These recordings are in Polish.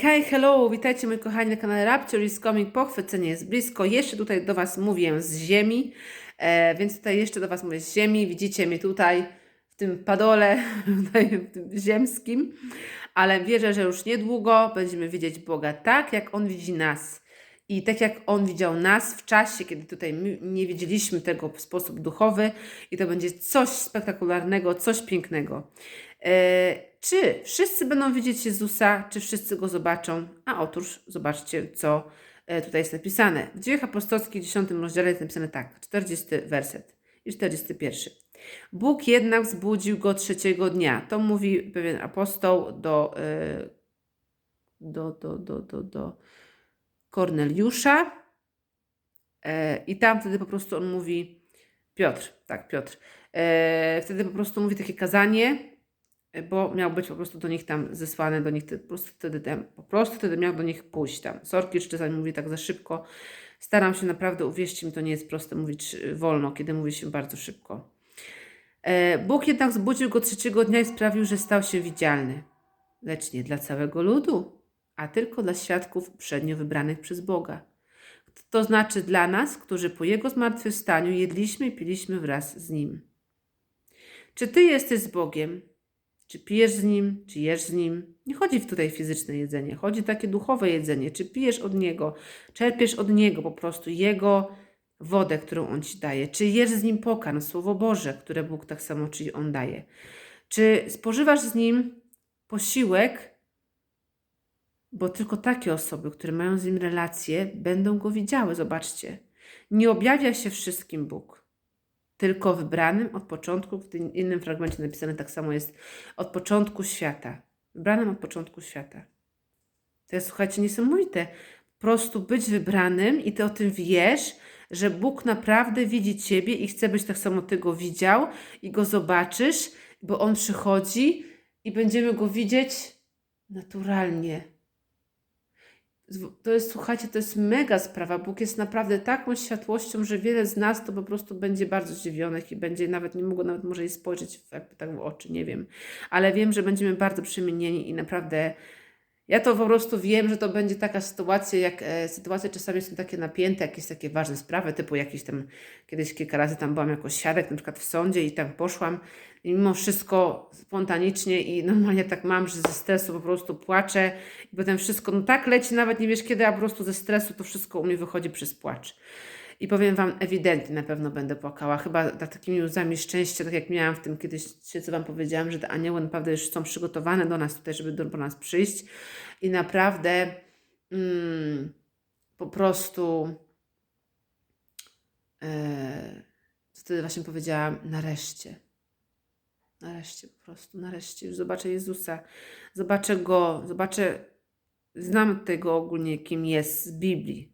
Hej, hello, witajcie moi kochani na kanale Rapture is coming, pochwycenie jest blisko, jeszcze tutaj do Was mówię z ziemi, e, więc tutaj jeszcze do Was mówię z ziemi, widzicie mnie tutaj w tym padole, tutaj w tym ziemskim, ale wierzę, że już niedługo będziemy widzieć Boga tak, jak On widzi nas. I tak jak On widział nas w czasie, kiedy tutaj nie widzieliśmy tego w sposób duchowy, i to będzie coś spektakularnego, coś pięknego. E, czy wszyscy będą widzieć Jezusa, czy wszyscy go zobaczą? A otóż zobaczcie, co e, tutaj jest napisane. W Dziejach Apostolskich, 10 rozdziale jest napisane tak, 40 werset i 41. Bóg jednak wzbudził go trzeciego dnia. To mówi pewien apostoł do, e, do, do, do, do, do Korneliusza. I tam wtedy po prostu on mówi, Piotr, tak, Piotr. Wtedy po prostu mówi takie kazanie, bo miał być po prostu do nich tam zesłany, do nich po prostu wtedy, tam, po prostu wtedy miał do nich pójść tam. Sorki, że czasami mówię tak za szybko. Staram się naprawdę, uwierzcie mi, to nie jest proste mówić y, wolno, kiedy mówi się bardzo szybko. E, Bóg jednak zbudził go trzeciego dnia i sprawił, że stał się widzialny. Lecz nie dla całego ludu, a tylko dla świadków przednio wybranych przez Boga. To znaczy dla nas, którzy po Jego zmartwychwstaniu jedliśmy i piliśmy wraz z Nim. Czy Ty jesteś z Bogiem? Czy pijesz z Nim? Czy jesz z Nim? Nie chodzi tutaj o fizyczne jedzenie, chodzi takie duchowe jedzenie. Czy pijesz od Niego? Czerpiesz od Niego po prostu Jego wodę, którą On Ci daje? Czy jesz z Nim pokarm, Słowo Boże, które Bóg tak samo Ci On daje? Czy spożywasz z Nim posiłek, bo tylko takie osoby, które mają z Nim relacje, będą Go widziały. Zobaczcie. Nie objawia się wszystkim Bóg, tylko wybranym od początku. W tym innym fragmencie napisane tak samo jest od początku świata. Wybranym od początku świata. To jest, słuchajcie, niesamowite. Po prostu być wybranym i ty o tym wiesz, że Bóg naprawdę widzi ciebie i chce, byś tak samo ty go widział i go zobaczysz, bo on przychodzi i będziemy go widzieć naturalnie. To jest, słuchajcie, to jest mega sprawa. Bóg jest naprawdę taką światłością, że wiele z nas to po prostu będzie bardzo zdziwionych i będzie nawet nie mogło nawet może jej spojrzeć w, jakby tak w oczy, nie wiem. Ale wiem, że będziemy bardzo przemienieni i naprawdę ja to po prostu wiem, że to będzie taka sytuacja, jak e, sytuacje czasami są takie napięte, jakieś takie ważne sprawy, typu jakieś tam, kiedyś kilka razy tam byłam jako świadek, na przykład w sądzie i tam poszłam i mimo wszystko spontanicznie i normalnie tak mam, że ze stresu po prostu płaczę i potem wszystko, no tak leci, nawet nie wiesz kiedy, a po prostu ze stresu to wszystko u mnie wychodzi przez płacz. I powiem Wam, ewidentnie na pewno będę płakała. Chyba takimi łzami szczęścia, tak jak miałam w tym kiedyś, co Wam powiedziałam, że te anioły naprawdę już są przygotowane do nas tutaj, żeby do, do nas przyjść. I naprawdę mm, po prostu e, wtedy właśnie powiedziałam, nareszcie. Nareszcie, po prostu, nareszcie. Już zobaczę Jezusa, zobaczę Go, zobaczę, znam tego ogólnie, kim jest z Biblii.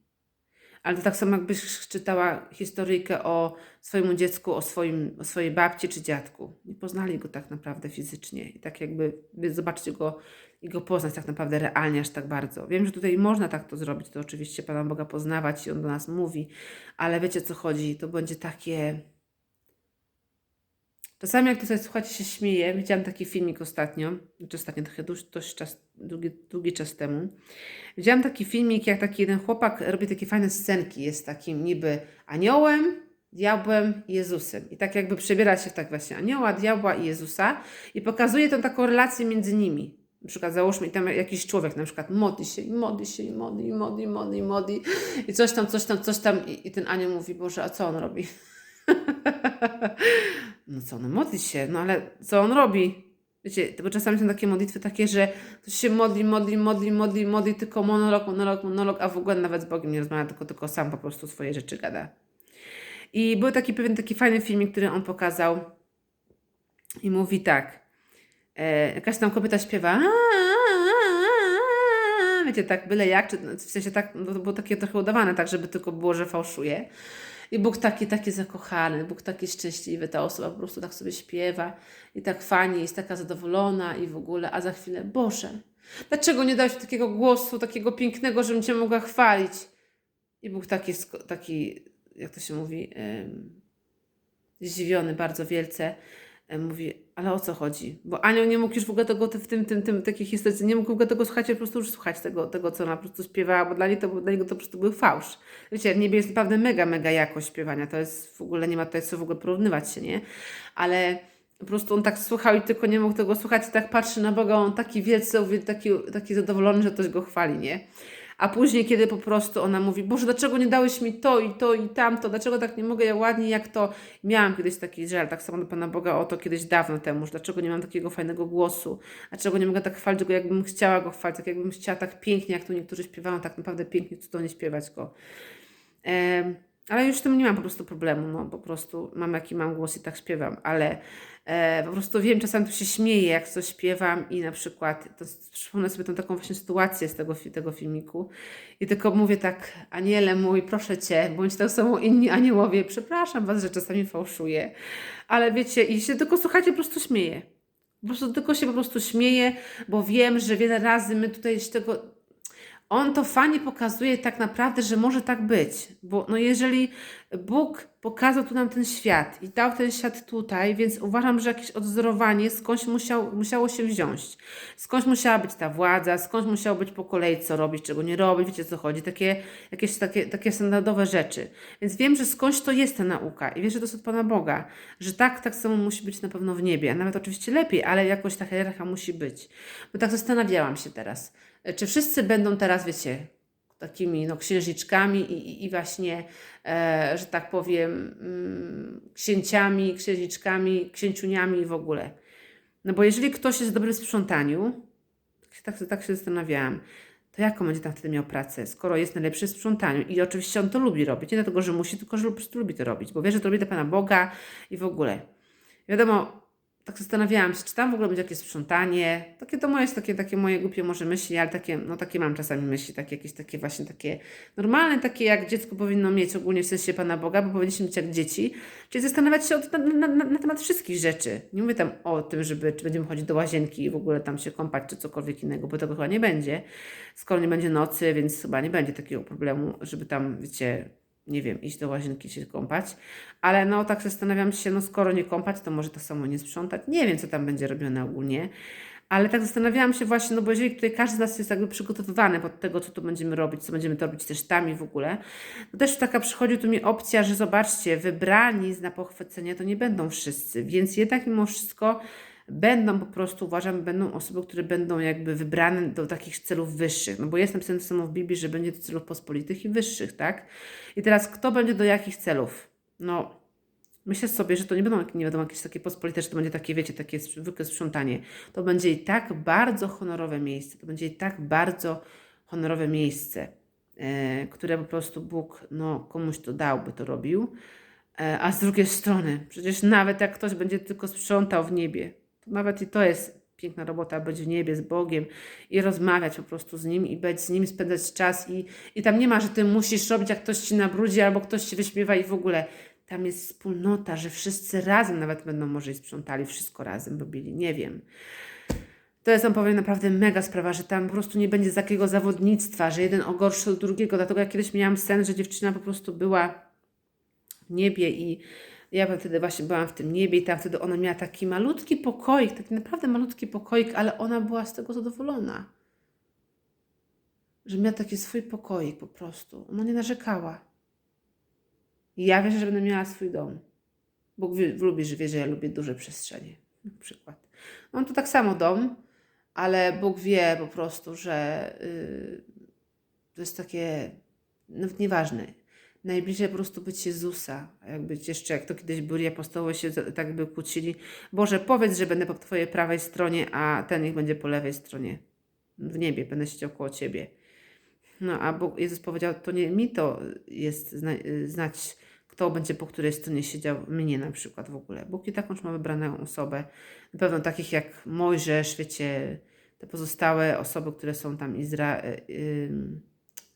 Ale to tak samo jakbyś czytała historyjkę o swoim dziecku, o, swoim, o swojej babci czy dziadku. Nie poznali go tak naprawdę fizycznie. I tak jakby by zobaczyć go i go poznać tak naprawdę realnie aż tak bardzo. Wiem, że tutaj można tak to zrobić, to oczywiście Pana Boga poznawać i On do nas mówi, ale wiecie co chodzi, to będzie takie... Czasami jak tutaj, słuchajcie, się śmieję, widziałam taki filmik ostatnio, znaczy ostatnio, trochę dość, dość czas, długi, długi czas temu, Widziałam taki filmik, jak taki jeden chłopak robi takie fajne scenki. Jest takim niby aniołem, diabłem i Jezusem. I tak jakby przebiera się w tak właśnie anioła, diabła i Jezusa i pokazuje tą taką relację między nimi. Na przykład załóżmy i tam jakiś człowiek na przykład modli się i modli się i modli i modli i modli i modli i coś tam, coś tam, coś tam i, i ten anioł mówi, Boże, a co on robi? no co, no modli się, no ale co on robi? Wiecie, bo czasami są takie modlitwy takie, że ktoś się modli, modli, modli, modli, modli, tylko monolog, monolog, monolog, a w ogóle nawet z Bogiem nie rozmawia, tylko, tylko sam po prostu swoje rzeczy gada. I był taki pewien taki fajny filmik, który on pokazał i mówi tak, e, jakaś tam kobieta śpiewa wiecie, tak byle jak, czy, w sensie tak, no to było takie trochę udawane, tak, żeby tylko było, że fałszuje. I Bóg taki, taki zakochany, Bóg taki szczęśliwy, ta osoba po prostu tak sobie śpiewa i tak fajnie, jest taka zadowolona i w ogóle, a za chwilę, Boże, dlaczego nie dałeś takiego głosu, takiego pięknego, żebym Cię mogła chwalić? I Bóg taki, taki jak to się mówi, em, zdziwiony bardzo wielce, em, mówi, Ale o co chodzi? Bo Anioł nie mógł już w ogóle tego w tym, tym, tym takiej historyce, nie mógł w ogóle tego słuchać, po prostu już słuchać tego, tego co ona po prostu śpiewała, bo dla, niej to, dla niego to po prostu był fałsz. Wiecie, w niebie jest naprawdę mega, mega jakość śpiewania, to jest w ogóle, nie ma tutaj co w ogóle porównywać się, nie? Ale po prostu on tak słuchał i tylko nie mógł tego słuchać i tak patrzy na Boga, on taki wielce, taki, taki zadowolony, że ktoś go chwali, nie? A później, kiedy po prostu ona mówi, Boże, dlaczego nie dałeś mi to i to i tamto, dlaczego tak nie mogę ja ładnie jak to. Miałam kiedyś taki żal, tak samo do Pana Boga o to kiedyś dawno temu, że dlaczego nie mam takiego fajnego głosu, dlaczego nie mogę tak chwalić go, jakbym chciała go chwalić, tak jakbym chciała tak pięknie, jak tu niektórzy śpiewają, tak naprawdę pięknie, cudownie śpiewać go. Ale już z tym nie mam po prostu problemu, no po prostu mam jaki mam głos i tak śpiewam, ale e, po prostu wiem, czasami tu się śmieję, jak coś śpiewam i na przykład, to przypomnę sobie tą taką właśnie sytuację z tego, tego filmiku i tylko mówię tak, aniele mój, proszę Cię, bądź tak samo inni aniołowie, przepraszam Was, że czasami fałszuję, ale wiecie, i się tylko słuchajcie, po prostu śmieję. Po prostu tylko się po prostu śmieję, bo wiem, że wiele razy my tutaj z tego on to fajnie pokazuje tak naprawdę, że może tak być, bo no jeżeli Bóg pokazał tu nam ten świat i dał ten świat tutaj, więc uważam, że jakieś odwzorowanie skądś musiał, musiało się wziąć. Skądś musiała być ta władza, skądś musiało być po kolei, co robić, czego nie robić, wiecie co chodzi, takie, jakieś takie, takie standardowe rzeczy. Więc wiem, że skądś to jest ta nauka i wiem, że to jest od Pana Boga, że tak, tak samo musi być na pewno w niebie, a nawet oczywiście lepiej, ale jakoś ta hierarchia musi być. Bo tak zastanawiałam się teraz, czy wszyscy będą teraz, wiecie, takimi no, księżniczkami i, i, właśnie, e, że tak powiem, mm, księciami, księżniczkami, księciuniami i w ogóle. No bo jeżeli ktoś jest dobry w sprzątaniu, tak, tak, tak się zastanawiałam, to jaką będzie tam wtedy miał pracę, skoro jest najlepszy w sprzątaniu i oczywiście on to lubi robić, nie dlatego, że musi, tylko że po prostu lubi to robić, bo wie, że to robi dla Pana Boga i w ogóle. Wiadomo, tak zastanawiałam się, czy tam w ogóle będzie jakieś sprzątanie. Takie to moje, takie, takie moje głupie może myśli, ale takie, no takie mam czasami myśli, takie jakieś takie właśnie takie normalne, takie jak dziecko powinno mieć ogólnie w sensie Pana Boga, bo powinniśmy być jak dzieci, czyli zastanawiać się od, na, na, na, temat wszystkich rzeczy. Nie mówię tam o tym, żeby, czy będziemy chodzić do łazienki i w ogóle tam się kąpać, czy cokolwiek innego, bo tego chyba nie będzie. Skoro nie będzie nocy, więc chyba nie będzie takiego problemu, żeby tam, wiecie, nie wiem, iść do łazienki się kąpać. Ale no tak zastanawiam się, no skoro nie kąpać, to może to samo nie sprzątać. Nie wiem, co tam będzie robione ogólnie. Ale tak zastanawiałam się właśnie, no bo jeżeli tutaj każdy z nas jest jakby przygotowywany pod tego, co tu będziemy robić, co będziemy to robić też tam i w ogóle, to też taka przychodzi tu mi opcja, że zobaczcie, wybrani na pochwycenie to nie będą wszyscy, więc jednak mimo wszystko będą po prostu, uważam, będą osoby, które będą jakby wybrane do takich celów wyższych, no bo jest napisane to samo w Biblii, że będzie do celów pospolitych i wyższych, tak? I teraz kto będzie do jakich celów? No, myślę sobie, że to nie będą nie wiadomo jakieś takie pospolite, że to będzie takie, wiecie, takie zwykłe sprzątanie. To będzie i tak bardzo honorowe miejsce, to będzie i tak bardzo honorowe miejsce, e, które po prostu Bóg no, komuś to dał, by to robił. E, a z drugiej strony, przecież nawet jak ktoś będzie tylko sprzątał w niebie, nawet i to jest piękna robota, być w niebie z Bogiem i rozmawiać po prostu z Nim i być z Nim, spędzać czas i, i tam nie ma, że Ty musisz robić, jak ktoś Ci nabrudzi albo ktoś Ci wyśmiewa i w ogóle. Tam jest wspólnota, że wszyscy razem nawet będą może i sprzątali, wszystko razem robili, nie wiem. To jest, wam powiem, naprawdę mega sprawa, że tam po prostu nie będzie takiego zawodnictwa, że jeden ogorszy drugiego. Dlatego ja kiedyś miałam sen, że dziewczyna po prostu była w niebie i ja wtedy właśnie byłam w tym niebie i tam wtedy ona miała taki malutki pokoik, taki naprawdę malutki pokoik, ale ona była z tego zadowolona. Że miała taki swój pokoik po prostu. Ona nie narzekała. I ja wierzę, że będę miała swój dom. Bóg lubi, że wie, że ja lubię duże przestrzenie. Na przykład. Mam tu tak samo dom, ale Bóg wie po prostu, że yy, to jest takie, nawet nieważne. Najbliżej po prostu być Jezusa. A Jak być jeszcze, jak to kiedyś byli apostołowie się tak by kłócili. Boże, powiedz, że będę po Twojej prawej stronie, a ten niech będzie po lewej stronie. W niebie będę siedział koło Ciebie. No a Bóg, Jezus powiedział, to nie mi to jest zna, znać, kto będzie po której stronie siedział, mnie na przykład w ogóle. Bóg i taką już ma wybraną osobę. Na pewno takich jak Mojżesz, wiecie, te pozostałe osoby, które są tam Izra, y,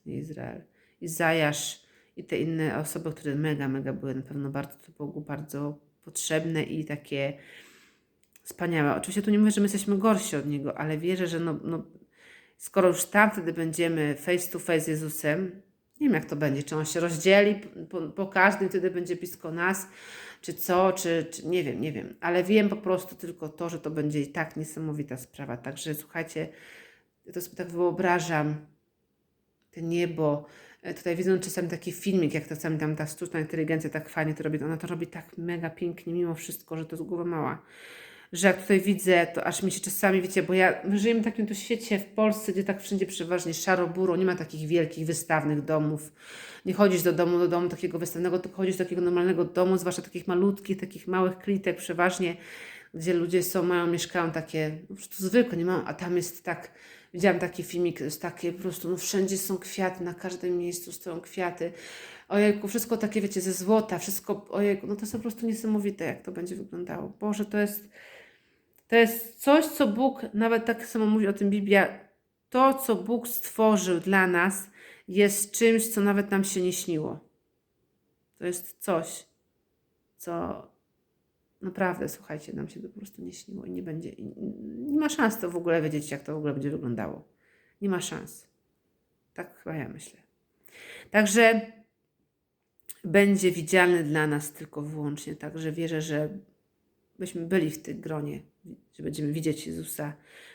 Izrael, Izajasz i te inne osoby, które mega, mega były na pewno bardzo to Bogu bardzo potrzebne i takie wspaniałe. Oczywiście tu nie mówię, że my jesteśmy gorsi od Niego, ale wierzę, że no, no, skoro już tam wtedy będziemy face to face z Jezusem, Nie wiem, jak to będzie. Czy on się rozdzieli po, po każdym, wtedy będzie blisko nas, czy co, czy, czy nie wiem, nie wiem. Ale wiem po prostu tylko to, że to będzie i tak niesamowita sprawa. Także słuchajcie, to sobie tak wyobrażam, te niebo. E, Tutaj widzę czasami taki filmik, jak czasami tam ta sztuczna inteligencja tak fajnie to robi. Ona to robi tak mega pięknie, mimo wszystko, że to jest głowa mała. Że jak tutaj widzę, to aż mi się czasami, wiecie, bo ja, my żyjemy w takim tu świecie w Polsce, gdzie tak wszędzie przeważnie szaro-buro, nie ma takich wielkich, wystawnych domów. Nie chodzisz do domu, do domu takiego wystawnego, tylko chodzisz do takiego normalnego domu, zwłaszcza takich malutkich, takich małych klitek przeważnie, gdzie ludzie są, mają, mieszkają takie, po prostu zwykłe, nie mają, a tam jest tak, widziałam taki filmik, takie po prostu, no wszędzie są kwiaty, na każdym miejscu stoją kwiaty. Ojejku, wszystko takie, wiecie, ze złota, wszystko, ojejku, no to jest po prostu niesamowite, jak to będzie wyglądało. Boże, to jest, to jest coś, co Bóg, nawet tak samo mówi o tym Biblia, to, co Bóg stworzył dla nas, jest czymś, co nawet nam się nie śniło. To jest coś, co naprawdę, słuchajcie, nam się to po prostu nie śniło i nie będzie, nie ma szans to w ogóle wiedzieć, jak to w ogóle będzie wyglądało. Nie ma szans. Tak chyba ja myślę. Także będzie widzialny dla nas tylko wyłącznie. Także wierzę, że byśmy byli w tym gronie, że będziemy widzieć Jezusa,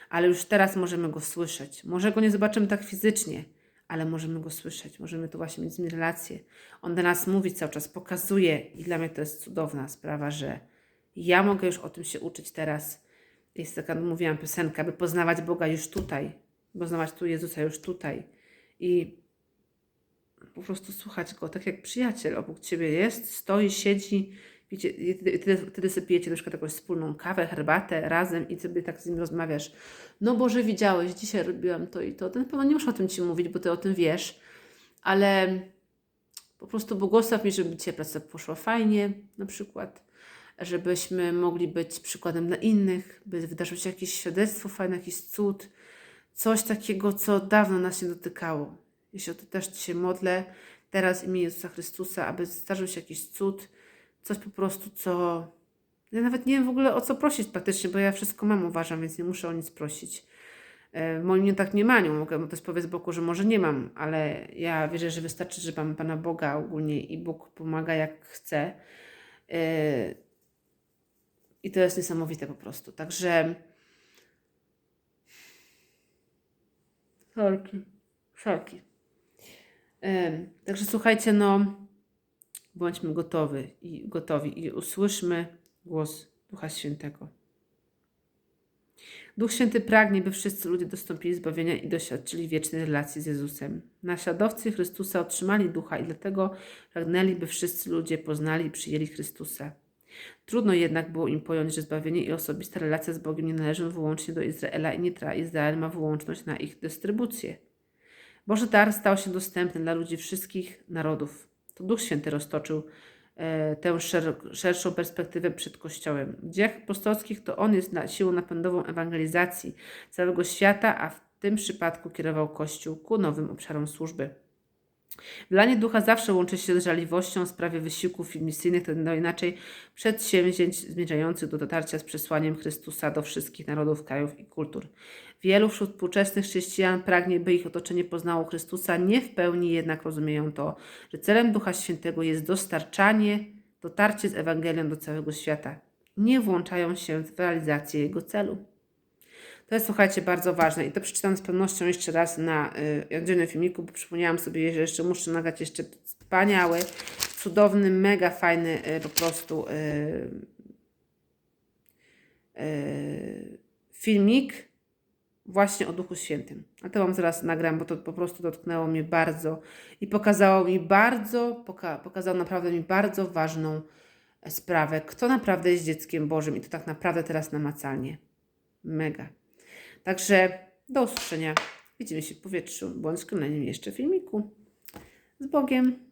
ale już teraz możemy Go słyszeć. Może Go nie zobaczymy tak fizycznie, ale możemy Go słyszeć, możemy tu właśnie mieć z nim relację. On do nas mówi cały czas, pokazuje i dla mnie to jest cudowna sprawa, że ja mogę już o tym się uczyć teraz. Jest taka, mówiłam, piosenka, by poznawać Boga już tutaj, poznawać tu Jezusa już tutaj i po prostu słuchać Go, tak jak przyjaciel obok Ciebie jest, stoi, siedzi, Wiecie, wtedy, wtedy, sobie pijecie na przykład jakąś wspólną kawę, herbatę razem i sobie tak z nim rozmawiasz. No Boże, widziałeś, dzisiaj robiłam to i to. Na pewno nie muszę o tym Ci mówić, bo Ty o tym wiesz, ale po prostu błogosław mi, żeby Cię praca poszła fajnie na przykład, żebyśmy mogli być przykładem dla innych, by wydarzyło się jakieś świadectwo fajne, jakiś cud, coś takiego, co dawno nas nie dotykało. Jeśli o to też się modlę, teraz w imię Jezusa Chrystusa, aby zdarzył się jakiś cud, coś po prostu, co. Ja nawet nie wiem w ogóle o co prosić praktycznie, bo ja wszystko mam, uważam, więc nie muszę o nic prosić. E, W moim nie tak nie maniu, mogę też powiedzieć z boku, że może nie mam, ale ja wierzę, że wystarczy, że mam Pana Boga ogólnie i Bóg pomaga jak chce. I to jest niesamowite po prostu. Także. Sorki. Sorki. E, Także słuchajcie, no bądźmy gotowi i gotowi i usłyszmy głos Ducha Świętego. Duch Święty pragnie, by wszyscy ludzie dostąpili zbawienia i doświadczyli wiecznej relacji z Jezusem. Naśladowcy Chrystusa otrzymali Ducha i dlatego pragnęli, by wszyscy ludzie poznali i przyjęli Chrystusa. Trudno jednak było im pojąć, że zbawienie i osobista relacja z Bogiem nie należą wyłącznie do Izraela i nie Izrael ma wyłączność na ich dystrybucję. Boży dar stał się dostępny dla ludzi wszystkich narodów. To Duch Święty roztoczył e, tę szer szerszą perspektywę przed Kościołem. W dziejach apostolskich to On jest na siłą napędową ewangelizacji całego świata, a w tym przypadku kierował Kościół ku nowym obszarom służby. Wlanie ducha zawsze łączy się z żaliwością w sprawie wysiłków misyjnych, to no inaczej przedsięwzięć zmierzających do dotarcia z przesłaniem Chrystusa do wszystkich narodów, krajów i kultur. Wielu wśród współczesnych chrześcijan pragnie, by ich otoczenie poznało Chrystusa, nie w pełni jednak rozumieją to, że celem Ducha Świętego jest dostarczanie, dotarcie z Ewangelią do całego świata. Nie włączają się w realizację jego celu. To jest, słuchajcie, bardzo ważne i to przeczytam z pewnością jeszcze raz na y, oddzielnym filmiku, bo przypomniałam sobie, że jeszcze muszę nagrać jeszcze wspaniały, cudowny, mega fajny y, po prostu y, y, filmik właśnie o Duchu Świętym. A to Wam zaraz nagram, bo to po prostu dotknęło mnie bardzo i pokazało mi bardzo, poka pokazało naprawdę mi bardzo ważną sprawę, kto naprawdę jest dzieckiem Bożym i to tak naprawdę teraz namacalnie. Mega. Także do usłyszenia. Widzimy się w powietrzu, bądź w kolejnym jeszcze filmiku. Z Bogiem.